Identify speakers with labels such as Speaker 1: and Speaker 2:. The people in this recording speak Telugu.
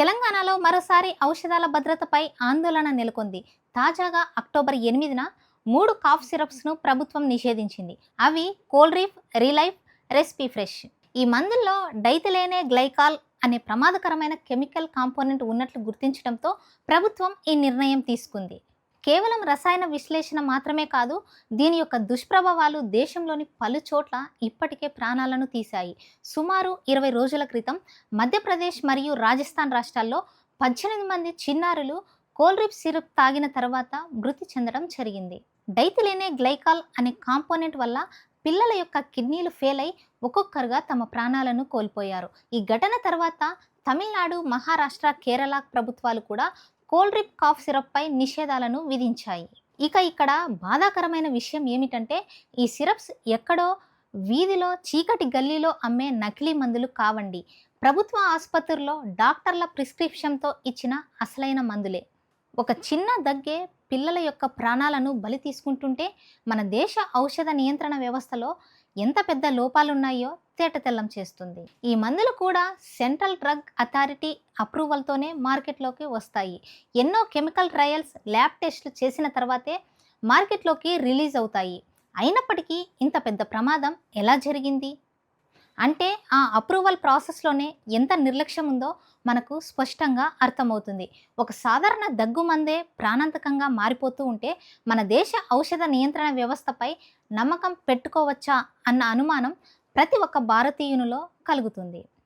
Speaker 1: తెలంగాణలో మరోసారి ఔషధాల భద్రతపై ఆందోళన నెలకొంది. తాజాగా అక్టోబర్ ఎనిమిదిన మూడు కాఫ్ సిరప్స్ను ప్రభుత్వం నిషేధించింది. అవి కోల్రీఫ్ రిలైఫ్ రెస్పీ ఫ్రెష్. ఈ మందుల్లో డైతలేనే గ్లైకాల్ అనే ప్రమాదకరమైన కెమికల్ కాంపోనెంట్ ఉన్నట్లు గుర్తించడంతో ప్రభుత్వం ఈ నిర్ణయం తీసుకుంది. కేవలం రసాయన విశ్లేషణ మాత్రమే కాదు దీని యొక్క దుష్ప్రభావాలు దేశంలోని పలు చోట్ల ఇప్పటికే ప్రాణాలను తీశాయి. సుమారు ఇరవై రోజుల క్రితం మధ్యప్రదేశ్ మరియు రాజస్థాన్ రాష్ట్రాల్లో పద్దెనిమిది మంది చిన్నారులు కోల్రిప్ సిరప్ తాగిన తర్వాత మృతి చెందడం జరిగింది. డైతిలేనే గ్లైకాల్ అనే కాంపోనెంట్ వల్ల పిల్లల యొక్క కిడ్నీలు ఫెయిల్ అయి ఒక్కొక్కరుగా తమ ప్రాణాలను కోల్పోయారు. ఈ ఘటన తర్వాత తమిళనాడు మహారాష్ట్ర కేరళ ప్రభుత్వాలు కూడా కోల్డ్రిప్ కాఫ్ సిరప్పై నిషేధాలను విధించాయి. ఇక ఇక్కడ బాధాకరమైన విషయం ఏమిటంటే ఈ సిరప్స్ ఎక్కడో వీధిలో చీకటి గల్లీలో అమ్మే నకిలీ మందులు కావండి. ప్రభుత్వ ఆసుపత్రుల్లో డాక్టర్ల ప్రిస్క్రిప్షన్తో ఇచ్చిన అసలైన మందులే. ఒక చిన్న దగ్గే పిల్లల యొక్క ప్రాణాలను బలి తీసుకుంటుంటే మన దేశ ఔషధ నియంత్రణ వ్యవస్థలో ఎంత పెద్ద లోపాలున్నాయో తేటతెల్లం చేస్తుంది. ఈ మందులు కూడా సెంట్రల్ డ్రగ్ అథారిటీ అప్రూవల్తోనే మార్కెట్లోకి వస్తాయి. ఎన్నో కెమికల్ ట్రయల్స్ ల్యాబ్ టెస్టులు చేసిన తర్వాతే మార్కెట్లోకి రిలీజ్ అవుతాయి. అయినప్పటికీ ఇంత పెద్ద ప్రమాదం ఎలా జరిగింది? అంటే ఆ అప్రూవల్ ప్రాసెస్లోనే ఎంత నిర్లక్ష్యం ఉందో మనకు స్పష్టంగా అర్థమవుతుంది. ఒక సాధారణ దగ్గు మందే ప్రాణాంతకంగా మారిపోతూ ఉంటే మన దేశ ఔషధ నియంత్రణ వ్యవస్థపై నమ్మకం పెట్టుకోవచ్చా అన్న అనుమానం ప్రతి ఒక్క భారతీయునిలో కలుగుతుంది.